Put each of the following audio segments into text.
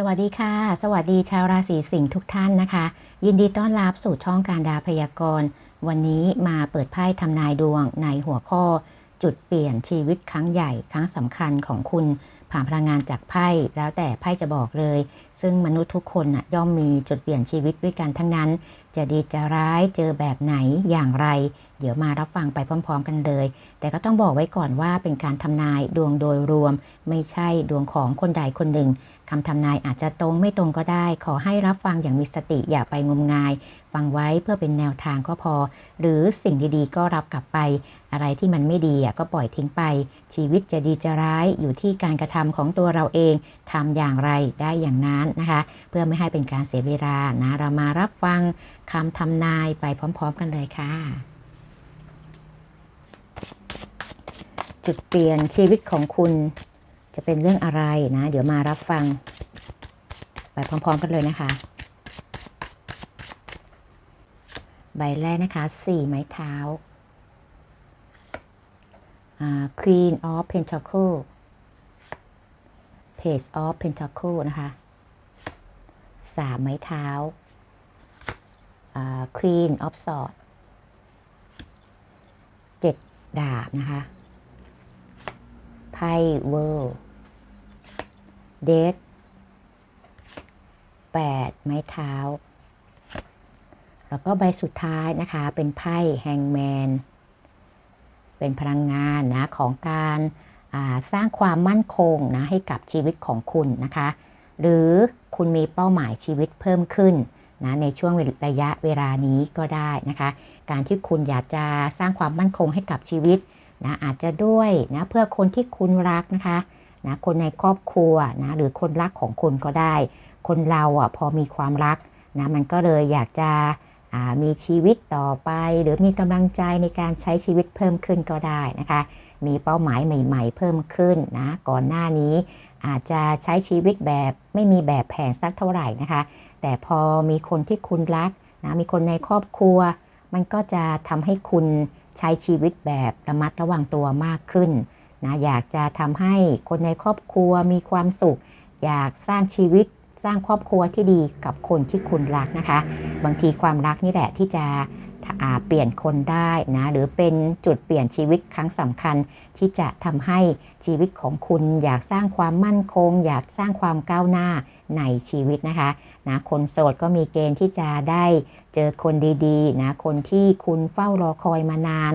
สวัสดีค่ะ สวัสดีชาวราศีสิงห์ทุกท่านนะคะ ยินดีต้อนรับสู่ช่องการดาพยากรณ์ วันนี้มาเปิดไพ่ทำนายดวงในหัวข้อ จุดเปลี่ยนชีวิตครั้งใหญ่ครั้งสำคัญของคุณ ผ่านพลังงานจากไพ่แล้วแต่ไพ่จะบอกเลย ซึ่งมนุษย์ทุกคนน่ะย่อมมีจุดเปลี่ยนชีวิตด้วยกันทั้งนั้น จะดีจะร้ายเจอแบบไหนอย่างไร เดี๋ยวมารับฟังไปพร้อม ๆ กันเลย แต่ก็ต้องบอกไว้ก่อนว่าเป็นการทำนายดวงโดยรวม ไม่ใช่ดวงของคนใดคนหนึ่ง คำทำนายอาจจะตรงไม่ตรงก็ได้ ขอให้รับฟังอย่างมีสติอย่าไปงมงาย ฟังไว้เพื่อเป็นแนวทางก็พอ หรือสิ่งดีๆ ก็รับกลับไป อะไรที่มันไม่ดีก็ปล่อยทิ้งไป ชีวิตจะดีจะร้ายอยู่ที่การกระทำของตัวเราเองทำอย่างไรได้อย่างนั้นนะคะ เพื่อไม่ให้เป็นการเสียเวลานะเรามารับฟังคำทำนายไปพร้อม ๆ กันเลยค่ะจุดเปลี่ยนชีวิตของคุณ จะเป็นเรื่องอะไรนะ เดี๋ยวมารับฟัง ไปพร้อมๆกันเลยนะคะ ใบแรกนะคะสี่ไม้เท้า Queen of Pentacle Page of Pentacle นะคะสามไม้เท้า Queen of Swords เจ็ดดาบนะคะ ไพ่ World เดทแปดไม้เท้า แล้วก็ใบสุดท้ายนะคะ เป็นไพ่แฮงแมน เป็นพลังงานนะของการสร้างความมั่นคงนะให้กับชีวิตของคุณนะคะ หรือคุณมีเป้าหมายชีวิตเพิ่มขึ้นนะในช่วงระยะเวลานี้ก็ได้นะคะ การที่คุณอยากจะสร้างความมั่นคงให้กับชีวิต นะอาจจะด้วยนะเพื่อคนที่คุณรักนะคะนะคนในครอบครัวนะหรือคนรักของคุณก็ได้ คนเราอะพอมีความรักนะมันก็เลยอยากจะมีชีวิตต่อไป หรือมีกำลังใจในการใช้ชีวิตเพิ่มขึ้นก็ได้นะคะ มีเป้าหมายใหม่ ๆ เพิ่มขึ้นนะก่อนหน้านี้อาจจะใช้ชีวิตแบบไม่มีแบบแผนสักเท่าไหร่นะคะ แต่พอมีคนที่คุณรักนะมีคนในครอบครัว มันก็จะทำให้คุณ ใช้ชีวิตแบบระมัดระวังตัวมากขึ้นนะอยากจะทำให้คนในครอบครัวมีความสุข อยากสร้างชีวิตสร้างครอบครัวที่ดีกับคนที่คุณรักนะคะ บางทีความรักนี่แหละที่จะเปลี่ยนคนได้นะหรือเป็นจุดเปลี่ยนชีวิตครั้งสำคัญ ที่จะทำให้ชีวิตของคุณ อยากสร้างความมั่นคง อยากสร้างความก้าวหน้า ในชีวิตนะคะนะคนโสดก็มีเกณฑ์ที่จะได้เจอคนดีๆนะคนที่คุณเฝ้ารอคอยมานาน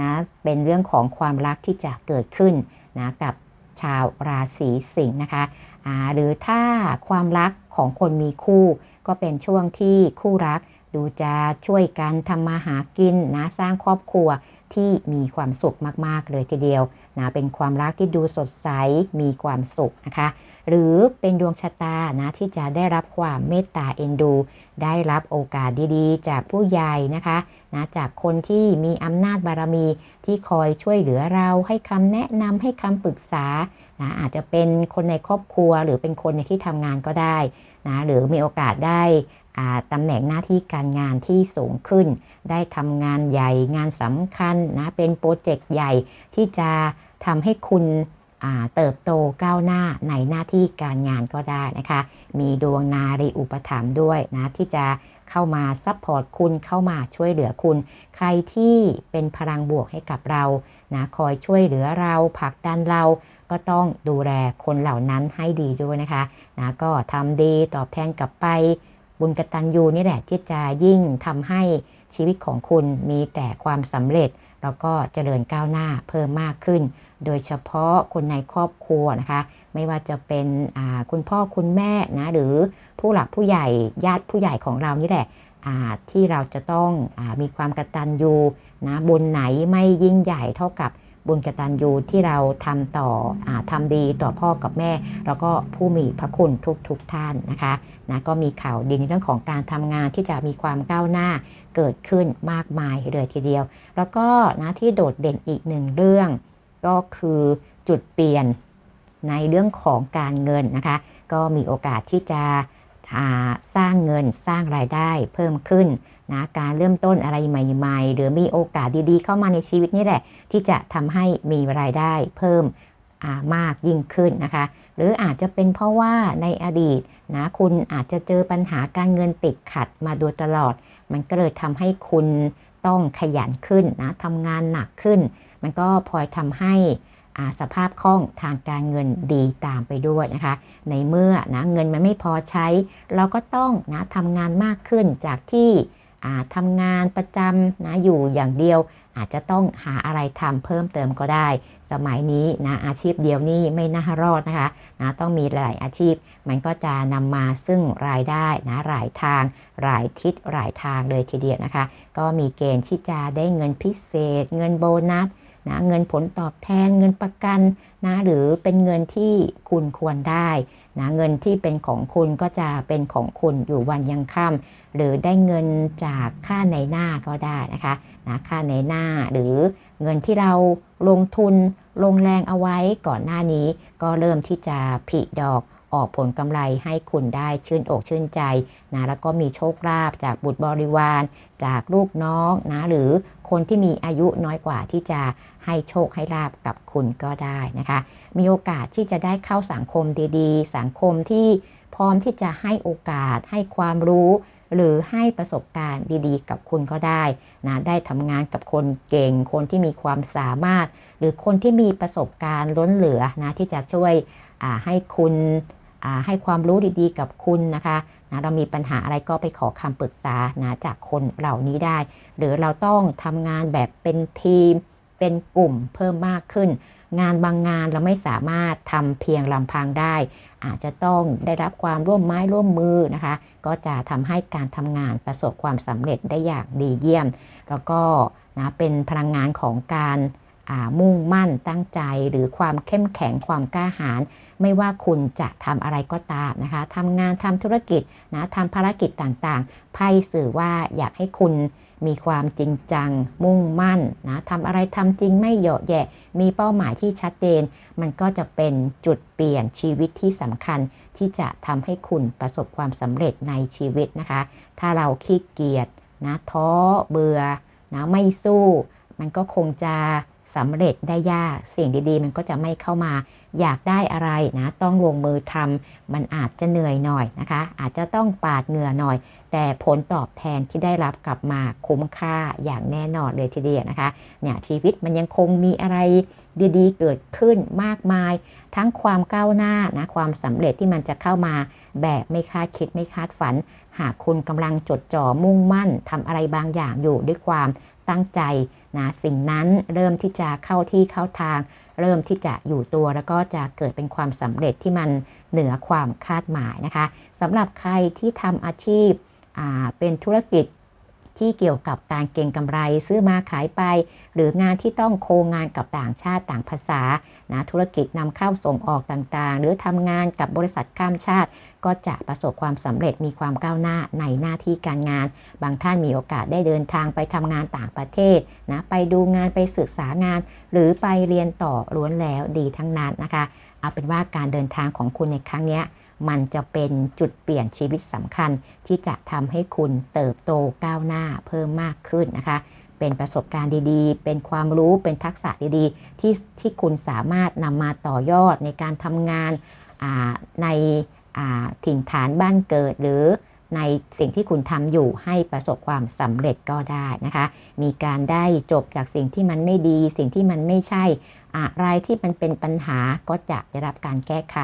นะเป็นเรื่องของความรักที่จะเกิดขึ้นนะกับชาวราศีสิงห์นะคะหรือถ้าความรักของคนมีคู่ ก็เป็นช่วงที่คู่รักดูจะช่วยกันทำมาหากินนะสร้างครอบครัวที่มีความสุขมาก ๆ เลยทีเดียวนะเป็นความรักที่ดูสดใสมีความสุขนะคะ หรือเป็นดวงชะตานะที่จะได้รับความเมตตาเอ็นดู ได้รับโอกาสดีๆ จากผู้ใหญ่นะคะนะจากคนที่มีอำนาจบารมีที่คอยช่วยเหลือเราให้คำแนะนำให้คำปรึกษานะอาจจะเป็นคนในครอบครัว หรือเป็นคนในที่ทำงานก็ได้นะหรือมีโอกาสได้ตำแหน่งหน้าที่การงานที่สูงขึ้น ได้ทำงานใหญ่งานสำคัญนะเป็นโปรเจกต์ใหญ่ที่จะทำให้คุณ เติบโตก้าวหน้าในหน้าที่การงานก็ได้นะคะ มีดวงนารีอุปถัมภ์ด้วยนะที่จะเข้ามาซัพพอร์ตคุณเข้ามาช่วยเหลือคุณ ใครที่เป็นพลังบวกให้กับเรานะคอยช่วยเหลือเราผลักดันเราก็ต้องดูแลคนเหล่านั้นให้ดีด้วยนะคะนะก็ทำดีตอบแทนกลับไปบุญกตัญญูนี่แหละที่จะยิ่งทำให้ชีวิตของคุณมีแต่ความสำเร็จ แล้วก็เจริญก้าวหน้าเพิ่มมากขึ้น โดยเฉพาะคนในครอบครัวนะคะ ไม่ว่าจะเป็นคุณพ่อคุณแม่นะหรือผู้หลักผู้ใหญ่ญาติผู้ใหญ่ของเรานี่แหละที่เราจะต้องอมีความกระตันยูนะบุญไหนไม่ยิ่งใหญ่เท่ากับ บุญกตัญญูที่เราทำต่ออทำดีต่อพ่อกับแม่ แล้วก็ผู้มีพระคุณทุกทุกท่านนะคะนะก็มีข่าวดีในเรื่องของการทำงานที่จะมีความก้าวหน้าเกิดขึ้นมากมายเลยทีเดียว แล้วก็นะที่โดดเด่นอีกหนึ่งเรื่อง ก็คือจุดเปลี่ยนในเรื่องของการเงินนะคะ ก็มีโอกาสที่จะสร้างเงินสร้างรายได้เพิ่มขึ้น นะการเริ่มต้นอะไรใหม่ๆ หรือมีโอกาสดีๆ เข้ามาในชีวิตนี่แหละ ที่จะทำให้มีรายได้เพิ่มมากยิ่งขึ้นนะคะ หรืออาจจะเป็นเพราะว่าในอดีตนะคุณอาจจะเจอปัญหาการเงินติดขัดมาโดยตลอด มันก็เลยทำให้คุณต้องขยันขึ้นนะทำงานหนักขึ้น มันก็พลอยทำให้สภาพคล่องทางการเงินดีตามไปด้วยนะคะ ในเมื่อนะเงินมันไม่พอใช้ เราก็ต้องนะทำงานมากขึ้นจากที่ ทำงานประจำนะอยู่อย่างเดียว อาจจะต้องหาอะไรทำเพิ่มเติมก็ได้ สมัยนี้นะอาชีพเดียวนี่ไม่น่ารอดนะคะนะต้องมีหลายอาชีพ มันก็จะนำมาซึ่งรายได้นะหลายทางหลายทิศหลายทางเลยทีเดียวนะคะ ก็มีเกณฑ์ที่จะได้เงินพิเศษ เงินโบนัสนะเงินผลตอบแทนเงินประกันนะหรือเป็นเงินที่คุณควรได้ นะเงินที่เป็นของคุณก็จะเป็นของคุณอยู่วันยังค่ำหรือได้เงินจากค่าในหน้าก็ได้นะคะนะค่าในหน้าหรือเงินที่เราลงทุนลงแรงเอาไว้ก่อนหน้านี้ ก็เริ่มที่จะผลิดอกออกผลกำไรให้คุณได้ชื่นอกชื่นใจนะแล้วก็มีโชคลาภจากบุตรบริวาร จากลูกน้องนะหรือคนที่มีอายุน้อยกว่าที่จะ ให้โชคให้ลาบกับคุณก็ได้นะคะ มีโอกาสที่จะได้เข้าสังคมดีๆ สังคมที่พร้อมที่จะให้โอกาสให้ความรู้ หรือให้ประสบการณ์ดีๆ กับคุณก็ได้นะได้ทำงานกับคนเก่ง คนที่มีความสามารถ หรือคนที่มีประสบการณ์ล้นเหลือนะที่จะช่วยให้คุณให้ความรู้ดีๆ กับคุณนะคะนะเรามีปัญหาอะไรก็ไปขอคำปรึกษานะจากคนเหล่านี้ได้ หรือเราต้องทำงานแบบเป็นทีม เป็นกลุ่มเพิ่มมากขึ้น งานบางงานเราไม่สามารถทำเพียงลำพังได้ อาจจะต้องได้รับความร่วมไม้ร่วมมือนะคะ ก็จะทำให้การทำงานประสบความสำเร็จได้อย่างดีเยี่ยม แล้วก็นะเป็นพลังงานของการมุ่งมั่นตั้งใจหรือความเข้มแข็งความกล้าหาญไม่ว่าคุณจะทำอะไรก็ตามนะคะทำงานทำธุรกิจนะทำภารกิจต่างๆไพ่สื่อว่าอยากให้คุณ มีความจริงจัง มุ่งมั่นนะทำอะไรทำจริงไม่เหยาะแยะ มีเป้าหมายที่ชัดเจน มันก็จะเป็นจุดเปลี่ยนชีวิตที่สำคัญ ที่จะทำให้คุณประสบความสำเร็จในชีวิตนะคะ ถ้าเราขี้เกียจนะท้อเบื่อนะไม่สู้ มันก็คงจะสำเร็จได้ยากสิ่งดีๆ มันก็จะไม่เข้ามาอยากได้อะไรนะ ต้องลงมือทำมันอาจจะเหนื่อยหน่อยนะคะ อาจจะต้องปาดเหงื่อหน่อย แต่ผลตอบแทนที่ได้รับกลับมาคุ้มค่าอย่างแน่นอนเลยทีเดียวนะคะเนี่ยชีวิตมันยังคงมีอะไรดีๆ เกิดขึ้นมากมาย ทั้งความก้าวหน้านะความสำเร็จที่มันจะเข้ามาแบบไม่คาดคิดไม่คาดฝัน หากคุณกำลังจดจ่อมุ่งมั่นทำอะไรบางอย่างอยู่ด้วยความตั้งใจนะสิ่งนั้นเริ่มที่จะเข้าที่เข้าทาง เริ่มที่จะอยู่ตัวแล้วก็จะเกิดเป็นความสำเร็จที่มันเหนือความคาดหมายนะคะสำหรับใครที่ทำอาชีพ เป็นธุรกิจที่เกี่ยวกับการเก็งกำไรซื้อมาขายไป หรืองานที่ต้องโคงานกับต่างชาติต่างภาษานะธุรกิจนำเข้าส่งออกต่างๆ หรือทำงานกับบริษัทข้ามชาติ ก็จะประสบความสำเร็จมีความก้าวหน้าในหน้าที่การงาน บางท่านมีโอกาสได้เดินทางไปทำงานต่างประเทศนะไปดูงานไปศึกษางาน หรือไปเรียนต่อล้วนแล้วดีทั้งนั้นนะคะ เอาเป็นว่าการเดินทางของคุณในครั้งนี้ มันจะเป็นจุดเปลี่ยนชีวิตสำคัญ ที่จะทำให้คุณเติบโตก้าวหน้าเพิ่มมากขึ้นนะคะ เป็นประสบการณ์ดีๆ เป็นความรู้เป็นทักษะดีๆ ที่ที่คุณสามารถนำมาต่อยอดในการทำงานในถิ่นฐานบ้านเกิดหรือ ในสิ่งที่คุณทำอยู่ให้ประสบความสำเร็จก็ได้นะคะ มีการได้จบจากสิ่งที่มันไม่ดี สิ่งที่มันไม่ใช่อะไรที่มันเป็นปัญหาก็จะได้รับการแก้ไข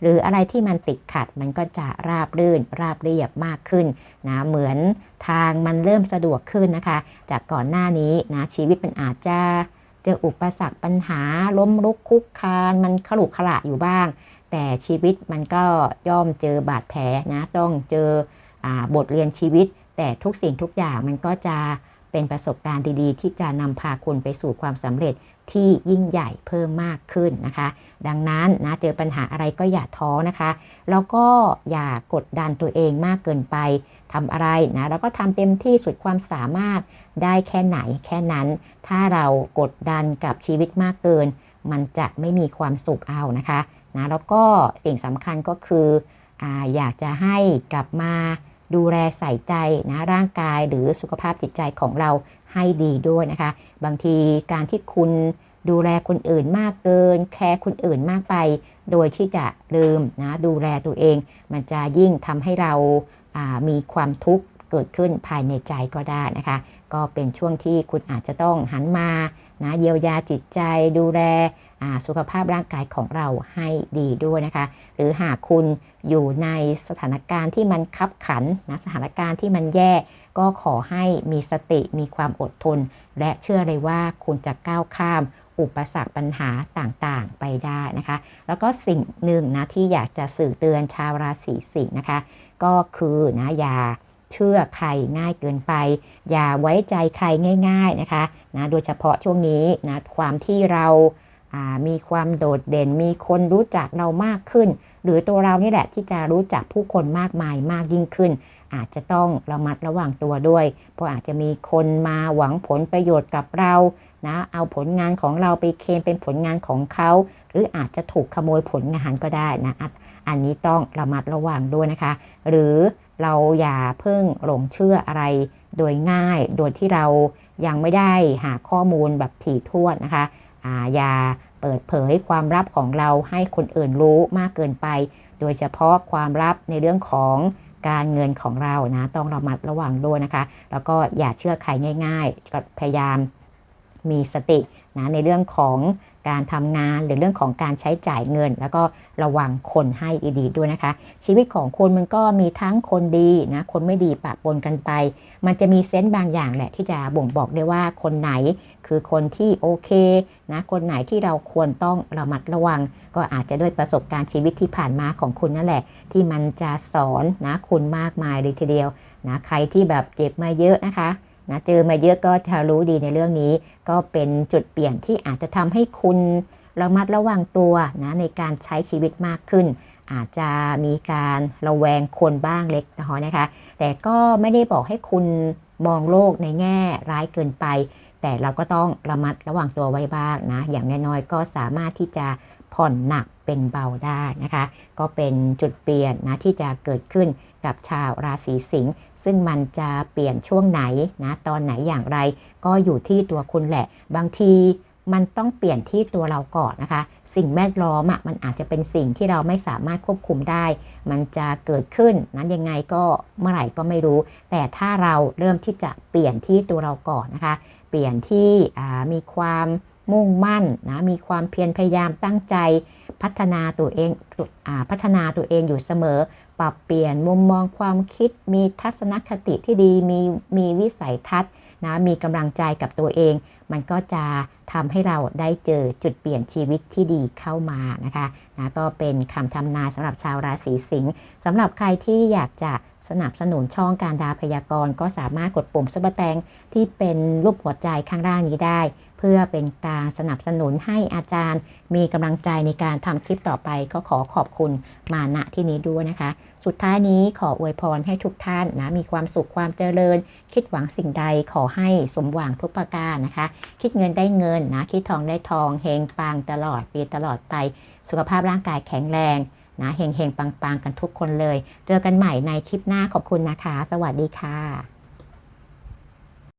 หรืออะไรที่มันติดขัดมันก็จะราบรื่น ราบเรียบมากขึ้นนะเหมือนทางมันเริ่มสะดวกขึ้นนะคะ จากก่อนหน้านี้นะชีวิตมันอาจจะเจออุปสรรคปัญหา ล้มลุกคุกคาน มันขลุขละอยู่บ้าง แต่ชีวิตมันก็ย่อมเจอบาดแผลนะต้องเจอ บทเรียนชีวิต แต่ทุกสิ่งทุกอย่างมันก็จะเป็นประสบการณ์ดีๆ ที่จะนำพาคุณไปสู่ความสำเร็จที่ยิ่งใหญ่เพิ่มมากขึ้นนะคะ ดังนั้นนะเจอปัญหาอะไรก็อย่าท้อนะคะ แล้วก็อย่ากดดันตัวเองมากเกินไปทำอะไรนะแล้วก็ทำเต็มที่สุดความสามารถได้แค่ไหนแค่นั้น ถ้าเรากดดันกับชีวิตมากเกิน มันจะไม่มีความสุขเอานะคะนะแล้วก็สิ่งสำคัญก็คือ ออยากจะให้กลับมาดูแลใส่ใจนะร่างกายหรือสุขภาพจิตใจของเราให้ดีด้วยนะคะ บางทีการที่คุณดูแลคนอื่นมากเกิน แคร์คนอื่นมากไป โดยที่จะลืมนะดูแลตัวเอง มันจะยิ่งทำให้เราามีความทุกข์เกิดขึ้นภายในใจก็ได้นะคะ ก็เป็นช่วงที่คุณอาจจะต้องหันมานะเยียวยาจิตใจดูแล สุขภาพร่างกายของเราให้ดีด้วยนะคะ หรือหากคุณอยู่ในสถานการณ์ที่มันคับขันนะสถานการณ์ที่มันแย่ก็ขอให้มีสติมีความอดทน และเชื่อเลยว่าคุณจะก้าวข้ามอุปสรรคปัญหาต่างๆไปได้นะคะ แล้วก็สิ่งหนึ่งนะที่อยากจะสื่อเตือนชาวราศีสิงห์นะคะ ก็คือนะอย่าเชื่อใครง่ายเกินไป อย่าไว้ใจใครง่าย ๆนะคะนะโดยเฉพาะช่วงนี้นะความที่เรา มีความโดดเด่น มีคนรู้จักเรามากขึ้น หรือตัวเรานี่แหละที่จะรู้จักผู้คนมากมายมากยิ่งขึ้น อาจจะต้องระมัดระวังตัวด้วย เพราะอาจจะมีคนมาหวังผลประโยชน์กับเรานะเอาผลงานของเราไปเคลมเป็นผลงานของเขา หรืออาจจะถูกขโมยผลงานก็ได้นะอันนี้ต้องระมัดระวังด้วยนะคะ หรือเราอย่าเพิ่งหลงเชื่ออะไรโดยง่าย โดยที่เรายังไม่ได้หาข้อมูลแบบถี่ถ้วนนะคะอาอย่า เปิดเผยความลับของเราให้คนอื่นรู้มากเกินไป โดยเฉพาะความลับในเรื่องของการเงินของเรานะต้องระมัดระวังด้วยนะคะ แล้วก็อย่าเชื่อใครง่าย ๆ ก็พยายามมีสตินะในเรื่องของ การทำงานหรือเรื่องของการใช้จ่ายเงิน แล้วก็ระวังคนให้ดีๆด้วยนะคะ ชีวิตของคนมันก็มีทั้งคนดีนะคนไม่ดีปะปนกันไป มันจะมีเซนต์บางอย่างแหละที่จะบ่งบอกได้ว่าคนไหนคือคนที่โอเคนะคนไหนที่เราควรต้องระมัดระวัง ก็อาจจะด้วยประสบการณ์ชีวิตที่ผ่านมาของคุณนั่นแหละ ที่มันจะสอนนะคุณมากมายเลยทีเดียวนะใครที่แบบเจ็บมาเยอะนะคะ นะเจอมาเยอะก็จะรู้ดีในเรื่องนี้ ก็เป็นจุดเปลี่ยนที่อาจจะทำให้คุณระมัดระวังตัวนะในการใช้ชีวิตมากขึ้น อาจจะมีการระแวงคนบ้างเล็กนะคะ แต่ก็ไม่ได้บอกให้คุณมองโลกในแง่ร้ายเกินไป แต่เราก็ต้องระมัดระวังตัวไว้บ้างนะ อย่างน้อยๆก็สามารถที่จะผ่อนหนักเป็นเบาได้นะคะ ก็เป็นจุดเปลี่ยนนะที่จะเกิดขึ้นกับชาวราศีสิงห์ ซึ่งมันจะเปลี่ยนช่วงไหนนะตอนไหนอย่างไร ก็อยู่ที่ตัวคุณแหละ บางทีมันต้องเปลี่ยนที่ตัวเราก่อนนะคะ สิ่งแวดล้อมอะมันอาจจะเป็นสิ่งที่เราไม่สามารถควบคุมได้ มันจะเกิดขึ้นนั้นยังไงก็เมื่อไหร่ก็ไม่รู้ แต่ถ้าเราเริ่มที่จะเปลี่ยนที่ตัวเราก่อนนะคะ เปลี่ยนที่มีความมุ่งมั่นนะมีความเพียรพยายามตั้งใจ พัฒนาตัวเองอพัฒนาตัวเองอยู่เสมอ ปรับเปลี่ยนมุมมองความคิด มีทัศนคติที่ดี มีมีวิสัยทัศน์นะมีกำลังใจกับตัวเอง มันก็จะทำให้เราได้เจอจุดเปลี่ยนชีวิตที่ดีเข้ามานะคะนะก็เป็นคำทำนายสำหรับชาวราศีสิงห์สำหรับใครที่อยากจะสนับสนุนช่องการดาพยากรณ์ก็สามารถกดปุ่มซุปเปอร์แตงที่เป็นรูปหัวใจข้างล่างนี้ได้ เพื่อเป็นการสนับสนุนให้อาจารย์ มีกำลังใจในการทำคลิปต่อไปก็ขอขอบคุณมาณที่นี้ด้วยนะคะ สุดท้ายนี้ขออวยพรให้ทุกท่านนะมีความสุขความเจริญ คิดหวังสิ่งใดขอให้สมหวังทุกประการนะคะ คิดเงินได้เงินนะคิดทองได้ทองเฮงปังตลอดปีตลอดไป สุขภาพร่างกายแข็งแรงนะเฮงเฮงปังปังกันทุกคนเลย เจอกันใหม่ในคลิปหน้าขอบคุณนะคะ สวัสดีค่ะ